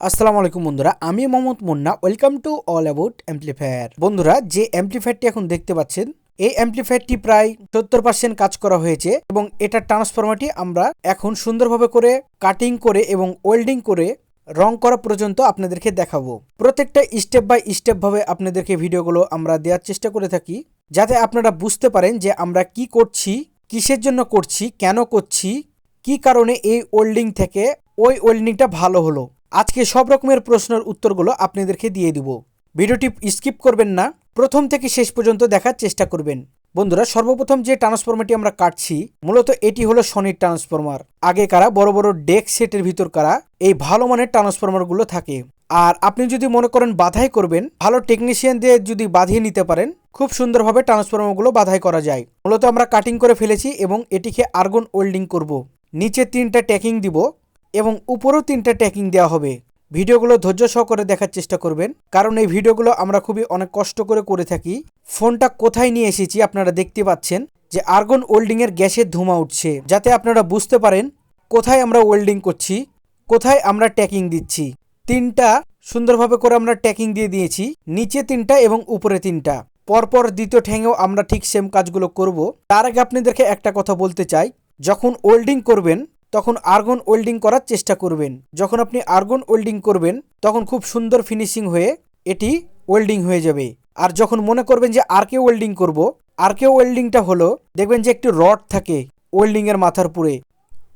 আসসালামু আলাইকুম বন্ধুরা, আমি Mohammad Munna. Welcome to all about amplifier বন্ধুরা, যে অ্যাম্পলিফায়ারটি এখন দেখতে পাচ্ছেন, এই অ্যাম্পলিফায়ারটি প্রায় সত্তর পার্সেন্ট কাজ করা হয়েছে এবং এটার ট্রান্সফরমারটি আমরা এখন সুন্দরভাবে করে কাটিং করে এবং ওয়েল্ডিং করে রং করা পর্যন্ত আপনাদেরকে দেখাবো। প্রত্যেকটা স্টেপ বাই স্টেপ ভাবে আপনাদেরকে ভিডিওগুলো আমরা দেওয়ার চেষ্টা করে থাকি, যাতে আপনারা বুঝতে পারেন যে আমরা কি করছি, কিসের জন্য করছি, কেন করছি, কি কারণে এই ওয়েল্ডিং থেকে ওই ওয়েল্ডিংটা ভালো হলো। আজকে সব রকমের প্রশ্নের উত্তরগুলো আপনাদেরকে দিয়ে দিব। ভিডিওটি স্কিপ করবেন না, প্রথম থেকে শেষ পর্যন্ত দেখার চেষ্টা করবেন। বন্ধুরা, সর্বপ্রথম যে ট্রান্সফরমারটি আমরা কাটছি, মূলত এটি হলো শনির ট্রান্সফরমার। আগে কারা বড় বড় ডেক সেটের ভিতর কারা, এই ভালো মানের ট্রান্সফরমারগুলো থাকে। আর আপনি যদি মনে করেন বাধাই করবেন, ভালো টেকনিশিয়ান দিয়ে যদি বাঁধিয়ে নিতে পারেন, খুব সুন্দরভাবে ট্রান্সফরমারগুলো বাধাই করা যায়। মূলত আমরা কাটিং করে ফেলেছি এবং এটিকে আর্গন ওল্ডিং করব। নিচে তিনটা ট্যাকিং দিব এবং উপরেও তিনটা ট্যাকিং দেওয়া হবে। ভিডিওগুলো ধৈর্য সহকারে দেখার চেষ্টা করবেন, কারণ এই ভিডিওগুলো আমরা খুবই অনেক কষ্ট করে করে থাকি। ফোনটা কোথায় নিয়ে এসেছি আপনারা দেখতে পাচ্ছেন যে আর্গন ওয়েল্ডিং এর গ্যাসের ধোঁয়া উঠছে, যাতে আপনারা বুঝতে পারেন কোথায় আমরা ওয়েল্ডিং করছি, কোথায় আমরা ট্যাকিং দিচ্ছি। তিনটা সুন্দরভাবে করে আমরা ট্যাকিং দিয়ে দিয়েছি, নিচে তিনটা এবং উপরে তিনটা। পরপর দ্বিতীয় ঠ্যাঙেও আমরা ঠিক সেম কাজগুলো করব। তার আগে আপনাদেরকে একটা কথা বলতে চাই, যখন ওয়েল্ডিং করবেন তখন আর্গন ওয়েল্ডিং করার চেষ্টা করবেন। যখন আপনি আর্গন ওয়েল্ডিং করবেন, তখন খুব সুন্দর ফিনিশিং হয়ে এটি ওয়েল্ডিং হয়ে যাবে। আর যখন মনে করবেন যে আরকে ওয়েল্ডিং করব আরকে ওয়েল্ডিংটা হলো, দেখবেন যে একটি রড থাকে ওয়েল্ডিং এর মাথার পুরে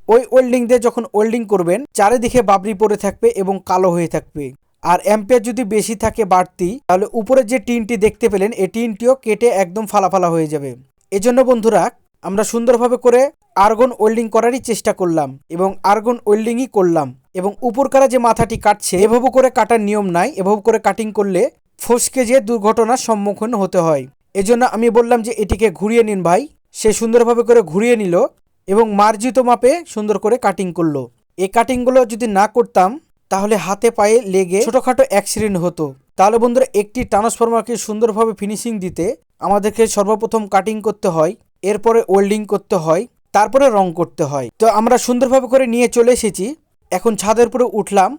ওই ওয়েল্ডিং দিয়ে যখন ওয়েল্ডিং করবেন, চারিদিকে বাবরি পড়ে থাকবে এবং কালো হয়ে থাকবে। আর অ্যাম্পিয়ার যদি বেশি থাকে বাড়তি, তাহলে উপরে যে টিনটি দেখতে পেলেন এই টিনটিও কেটে একদম ফালাফালা হয়ে যাবে। এজন্য বন্ধুরা, আমরা সুন্দরভাবে করে আর্গন ওয়েল্ডিং করারই চেষ্টা করলাম এবং আর্গন ওয়েল্ডিংই করলাম এবং উপরকারা যে মাথাটি কাটছে, এভাবে করে কাটার নিয়ম নাই, এভাবে করে কাটিং করলে ফসকে যে দুর্ঘটনার সম্মুখীন হতে হয়। এজন্য আমি বললাম যে এটিকে ঘুরিয়ে নিন ভাই। সে সুন্দরভাবে করে ঘুরিয়ে নিল এবং মার্জিত মাপে সুন্দর করে কাটিং করল। এই কাটিংগুলো যদি না করতাম, তাহলে হাতে পায়ে লেগে ছোটোখাটো অ্যাক্সিডেন্ট হতো। তাহলে বন্ধুরা, একটি ট্রান্সফরমারকে সুন্দরভাবে ফিনিশিং দিতে আমাদেরকে সর্বপ্রথম কাটিং করতে হয়, এরপরে ওয়েল্ডিং করতে হয়। তারপরে রং করতে হয়। তো আমরা সুন্দরভাবে করে নিয়ে চলে এসেছি। এখন ছাদের উপরে উঠলাম।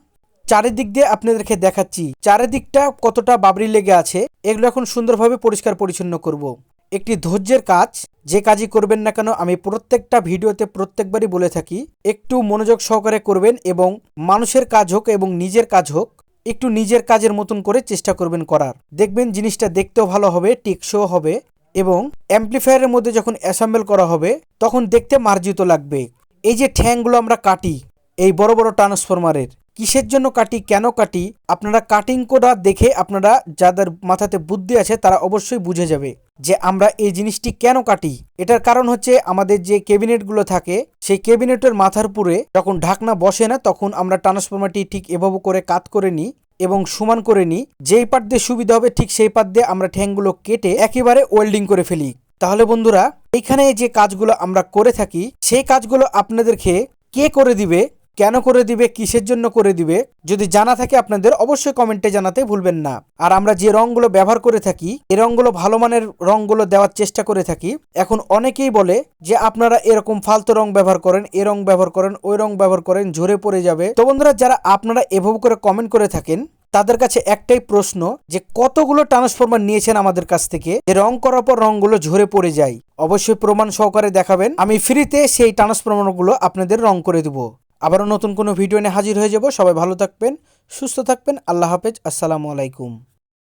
চারিদিক দিয়ে আপনাদেরকে দেখাচ্ছি। চারিদিকটা কতটা বাবরি লেগে আছে, এগুলো এখন সুন্দরভাবে পরিষ্কার পরিচ্ছন্ন করব। একটি ধৈর্যের কাজ, যে কাজই করবেন না কেন, আমি প্রত্যেকটা ভিডিওতে প্রত্যেকবারই বলে থাকি, একটু মনোযোগ সহকারে করবেন এবং মানুষের কাজ হোক এবং নিজের কাজ হোক, একটু নিজের কাজের মতন করে চেষ্টা করবেন করার। দেখবেন জিনিসটা দেখতেও ভালো হবে, টেকসও হবে। এবং অ্যাম্পলিফায়ারের মধ্যে যখন অ্যাসেম্বল করা হবে, তখন দেখতে মার্জিত লাগবে। এই যে ঠ্যাংগুলো আমরা কাটি, এই বড় বড় ট্রান্সফরমারের কিসের জন্য কাটি, কেন কাটি, আপনারা কাটিং করা দেখে আপনারা যাদের মাথাতে বুদ্ধি আছে, তারা অবশ্যই বুঝে যাবে যে আমরা এই জিনিসটি কেন কাটি। এটার কারণ হচ্ছে আমাদের যে ক্যাবিনেটগুলো থাকে, সেই ক্যাবিনেটের মাথার উপরে যখন ঢাকনা বসে না, তখন আমরা ট্রান্সফরমারটি ঠিক এভাবে করে কাত করে নিই এবং সমান করে নিই। যেই পাট দিয়ে সুবিধা হবে, ঠিক সেই পাট দিয়ে আমরা ঠ্যাংগুলো কেটে একেবারে ওয়েল্ডিং করে ফেলি। তাহলে বন্ধুরা, এইখানে যে কাজগুলো আমরা করে থাকি, সেই কাজগুলো আপনাদেরকে কে করে দিবে? কেন করে দিবে, কিসের জন্য করে দিবে, যদি জানা থাকে আপনাদের, অবশ্যই কমেন্টে জানাতে ভুলবেন না। আর আমরা যে রঙগুলো ব্যবহার করে থাকি এই রঙগুলো ভালো মানের রঙগুলো দেওয়ার চেষ্টা করে থাকি। এখন অনেকেই বলে যে, আপনারা এরকম ফালতু রং ব্যবহার করেন, এ রং ব্যবহার করেন, ওই রং ব্যবহার করেন, ঝরে পড়ে যাবে। তো বন্ধুরা, যারা আপনারা এভাবে করে কমেন্ট করে থাকেন, তাদের কাছে একটাই প্রশ্ন যে, কতগুলো ট্রান্সফরমার নিয়েছেন আমাদের কাছ থেকে? যে রং করার পর রংগুলো ঝরে পড়ে যায়। অবশ্যই প্রমাণ সহকারে দেখাবেন। আমি ফ্রিতে সেই ট্রান্সফরমারগুলো আপনাদের রং করে দেবো। আবারও নতুন কোনো ভিডিও নিয়ে হাজির হয়ে যাব। সবাই ভালো থাকবেন, সুস্থ থাকবেন। আল্লাহ হাফেজ। আসসালামু আলাইকুম।